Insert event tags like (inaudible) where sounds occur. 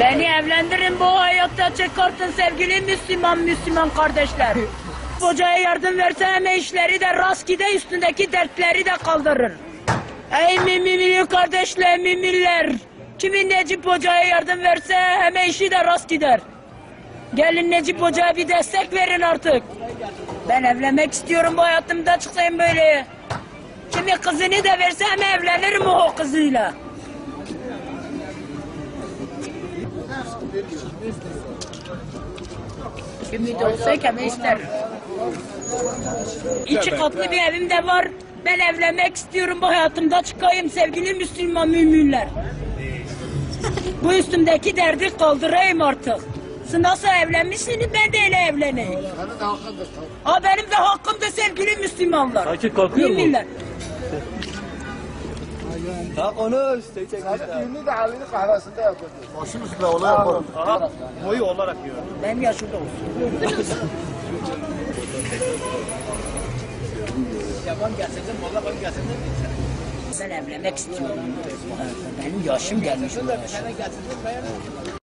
Beni evlendirin bu hayatta çıkartın sevgili Müslüman Müslüman kardeşler. Kocaya yardım verse hem işleri de rast gide üstündeki dertleri de kaldırır. Ey mimimi kardeşler mimiller. Kimin Necip Hoca'ya yardım verse hem işi de rast gider. Gelin Necip Hoca'ya bir destek verin artık. Ben evlenmek istiyorum bu hayatımda çıksayım böyle. Kimi kızını da verse hem evlenirim o kızıyla. Kimi de olsa kimi ister. İki katlı bir evim de var. Ben evlenmek istiyorum bu hayatımda çıkayım sevgili Müslüman müminler. Bu üstümdeki derdi kaldırayım artık. Siz nasıl evlenmişsiniz ben de öyle evleneyim. Aa, benim de hakkım da sevgili Müslümanlar. Akif kalkıyor mu? Müminler. Ha konuş. Tek tek Düğünü de halini kahvesinde yapıyordu. Başım üstüne olay yaparım. Aha. Boyu olarak diyor. Benim yaşımda olsun. (laughs) Ben evlenmek istiyorum. Benim yaşım gelmiş. bu yaşa.